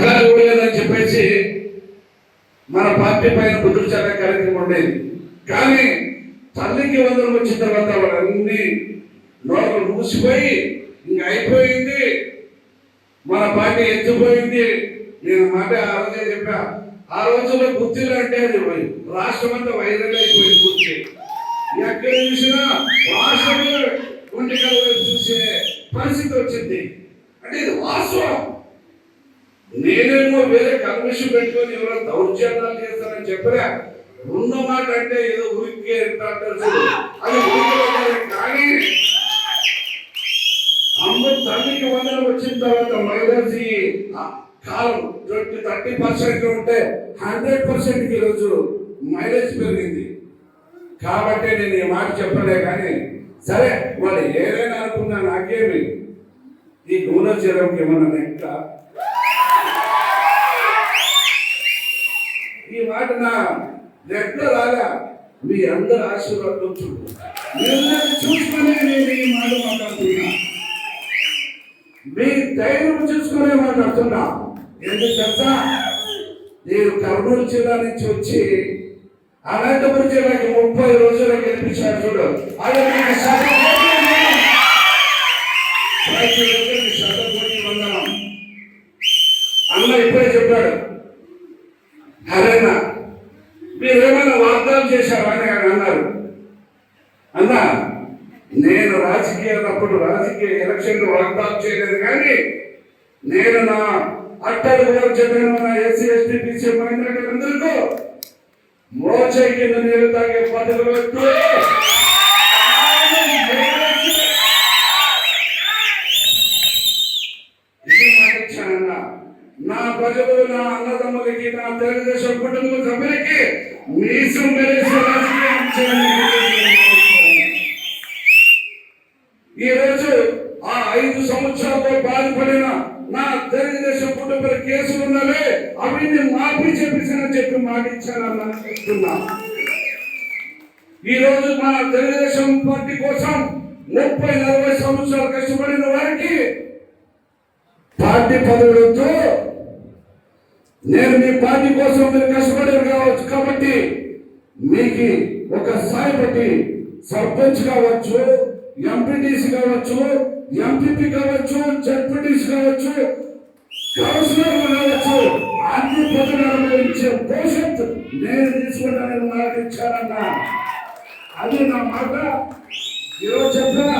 పథకాలు ఇవ్వలేదని చెప్పేసి మన పార్టీ పైన కుదుర్చాలే కార్యక్రమం ఉండేది. కానీ తల్లికి వందలు వచ్చిన తర్వాత వాళ్ళన్ని నోట్లు మూసిపోయి ఇంక అయిపోయింది. మన పార్టీ ఎత్తిపోయింది. నేను మాట ఆ రోజే చెప్పా. ఆ రోజుల్లో గుర్తులు అంటే అది రాష్ట్రం అంతా వైరల్ అయిపోయింది గుర్తి ఎక్కడ చూసినా రాష్ట్రంలో ఒంటికల వైపు చూసే పరిస్థితి వచ్చింది. అంటే ఇది వాస్తవం. నేనేమో వేరే కల్మిషన్ పెట్టుకొని ఎవరో దౌర్జన్యాలు చేస్తానని చెప్పరా ఉన్న మాట అంటే ఏదో ఉరికి అంటారు అది కానీ అమ్మ తల్లికి వందలు వచ్చిన తర్వాత మైనస్ కాలం ట్వంటీ థర్టీ పర్సెంట్ ఉంటే హండ్రెడ్ పర్సెంట్ ఈరోజు మైలేజ్ పెరిగింది. కాబట్టి నేను ఈ మాట చెప్పలే కానీ సరే వాళ్ళు ఏదైనా అనుకున్నా నాకేమి? ఈ గుణచరంకి ఏమన్నా లెక్క ఈ మాట రాగా మీ అందరు ఆశీర్వాదం చూడు. మీరు చూసుకునే నేను ఈ మాట మాట్లాడుతున్నా. మీ ధైర్యం చూసుకునే మాట్లాడుతున్నా ఎందుకు తెలుసా నేను కర్నూలు జిల్లా నుంచి వచ్చి అనంతపురం జిల్లాకి ముప్పై రోజులు గెలిపించాను చూడు. అది మీకు శతకోటి అన్న ఇప్పుడే చెప్పాడు. అరేనా మీరు ఏమైనా వాగ్దానం చేశారా అని ఆయన అన్నారు అన్నా నేను రాజకీయాలప్పుడు రాజకీయ ఎలక్షన్లు వాగ్దానం చేయలేదు కానీ నేను నా అట్టలు చెప్పిన నా ఎస్సీ ఎస్టీ బీసీ మైనారిటీ అందరికీ మోచే కింద నీరు తాగే పదవులు పెట్టు. నా ప్రజలు నా అన్నదమ్ములకి నా తెలుగుదేశం కుటుంబ సభ్యులకి మీసం ఈ రోజు ఆ ఐదు సంవత్సరాలతో బాధపడిన నా తెలుగుదేశం కుటుంబ కేసులు ఉన్నవే అవన్నీ మాఫీ చెప్పేసానని చెప్పి మాట ఇచ్చానని చెప్తున్నా. ఈ రోజు మన తెలుగుదేశం పార్టీ కోసం ముప్పై నలభై సంవత్సరాలు కష్టపడిన వారికి పార్టీ పదవులతో నేను మీ పార్టీ కోసం మీరు కష్టపడేది కావచ్చు. కాబట్టి మీకు ఒక స్థాయి బట్టి సర్పంచ్ కావచ్చు ఎంపీటీసీ కావచ్చు ఎంపీపీ కావచ్చు జడ్పీటీసీ కావచ్చు కౌన్సిలర్ కావచ్చు అన్ని పథకాలను ఇచ్చే భవిష్యత్ నేను తీసుకుంటానని మాట ఇచ్చానన్న. అది నా మాట. ఈరోజు చెప్పిన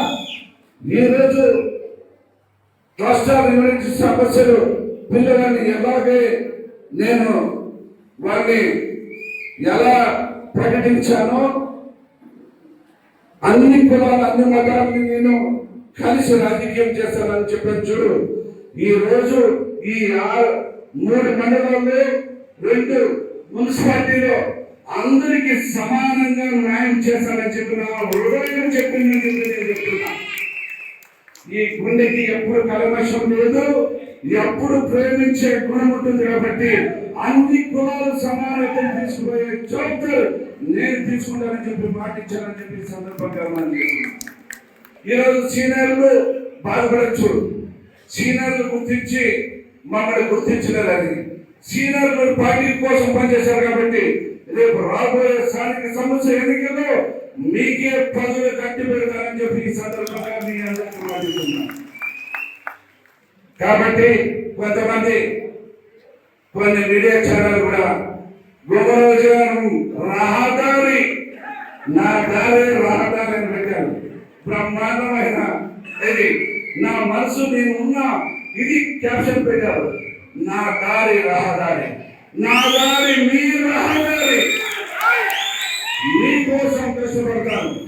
ఈరోజు రాష్ట్రాల గురించి సమస్యలు పిల్లలని ఎలాగే నేను వారిని ఎలా ప్రకటించానో అన్ని కులాలు అన్ని మతాలని నేను కలిసి రాజకీయం చేస్తానని చెప్పాను చూడు. ఈ రోజు ఈ ఆరు మూడు మండలాల్లో రెండు మున్సిపాలిటీలో అందరికి సమానంగా న్యాయం చేస్తానని చెప్పిన హృదయం చెప్పిందని నేను చెప్తున్నా. ఈ గుండెకి ఎప్పుడు కలమషం లేదు. ఎప్పుడు ప్రేమించే గుణం ఉంటుంది కాబట్టి అన్ని కులాలు సమానత్వం తీసుకుపోయే జవాబారు నేను తీసుకుంటానని చెప్పి మాటిచ్చానని చెప్పి సందర్భంగా మనం ఈరోజు సీనియర్లు బాధపడచ్చు. సీనియర్లు గుర్తించి మమ్మల్ని గుర్తించలేదని. సీనియర్లు పార్టీ కోసం పనిచేశారు కాబట్టి రేపు రాబోయే స్థానిక సమస్య ఎన్నికల్లో మీకే పదవులు కట్టి పెడతారని చెప్పి ఈ సందర్భంగా మీ అందరికీ మాట్లాడుతున్నాను కాబట్టి కొంతమంది కొన్ని మీడియా ఛానల్ కూడా గుమరోజనం రహదారి నా దారి రహదారి అని పెట్టారు. బ్రహ్మాండమైన ఇది. నా మనసు నేను ఉన్నా ఇది క్యాప్షన్ పెట్టారు. నా దారి రహదారి. నా దారి మీ రహదారి. మీకోసం కష్టపడతాను.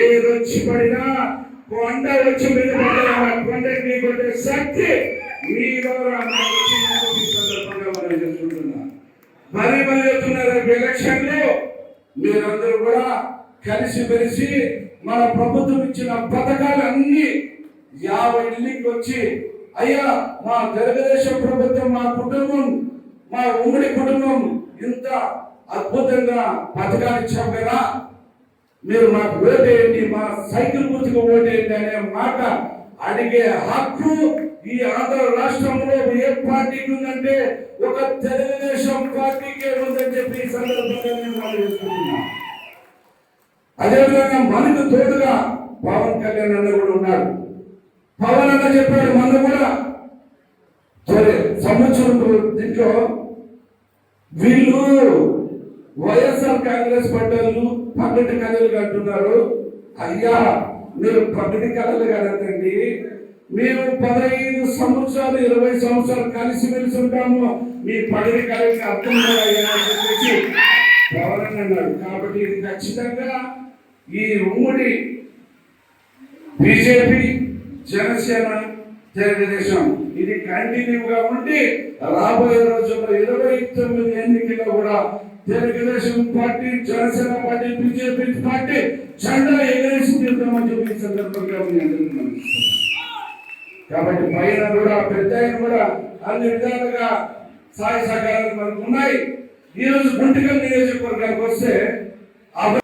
ఏదొచ్చి పడినా కొండ వచ్చి మీద పడినా కొండకి మీ శక్తి. మీ మరి మరి చెప్తున్నారు రేపు ఎలక్షన్లో మీరందరూ కూడా కలిసి మెలిసి మన ప్రభుత్వం ఇచ్చిన పథకాలన్నీ యాభై ఇళ్ళకి వచ్చి అయ్యా మా తెలుగుదేశం ప్రభుత్వం మా కుటుంబం మా ఉమ్మడి కుటుంబం ఇంత అద్భుతంగా పథకాలు ఇచ్చాం కదా. మీరు మాకు ఓటేయండి మా సైకిల్ గుర్తుకు ఓటేయండి అనే మాట అడిగే హక్కు ఈ ఆంధ్ర రాష్ట్రంలో ఏ పార్టీకి ఉందంటే ఒక తెలుగుదేశం పార్టీకే ఉందని చెప్పి ఈ సందర్భంగా నేను అదేవిధంగా మనకు తోడుగా పవన్ కళ్యాణ్ అన్న కూడా ఉన్నాడు. పవన్ అన్న చెప్పాడు మన కూడా సరే సంవత్సరం దీంట్లో వీళ్ళు వైఎస్ఆర్ కాంగ్రెస్ పడ్డలు పన్నెండు కళలు అంటున్నారు అయ్యా మీరు పన్నెండు కళలు కదండి మేము పదహైదు సంవత్సరాలు ఇరవై సంవత్సరాలు కలిసి మెలిసి ఉంటాము. మీ పదవి కళకి అర్థం కాదయ్యా చెప్పేసి అన్నాడు. కాబట్టి ఇది ఖచ్చితంగా ఈ ఉమ్మడి బీజేపీ జనసేన తెలుగుదేశం. ఇది కంటిన్యూగా ఉండి రాబోయే రోజుల్లో ఇరవై తొమ్మిది ఎన్నికల్లో కూడా Telugu Desam party Janasena party BJP party Chanda ఎగరేసి తిరుగుతామని చెప్పి సందర్భంగా మీ కాబట్టి పైన కూడా పెద్ద కూడా అన్ని విధాలుగా సహాయ సహకారాలు మనకు ఉన్నాయి. ఈరోజు రోజు గుంటకల్ నియోజకవర్గానికి వస్తే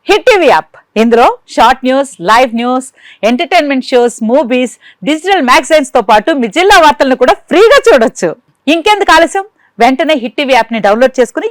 హిట్ టీవీ యాప్. ఇందులో short news live news entertainment shows movies digital మ్యాగజైన్స్తో పాటు మీ జిల్లా వార్తలను కూడా ఫ్రీగా చూడొచ్చు. ఇంకెందుకు ఆలస్యం? వెంటనే హిట్ టీవీ యాప్ని డౌన్లోడ్ చేసుకుని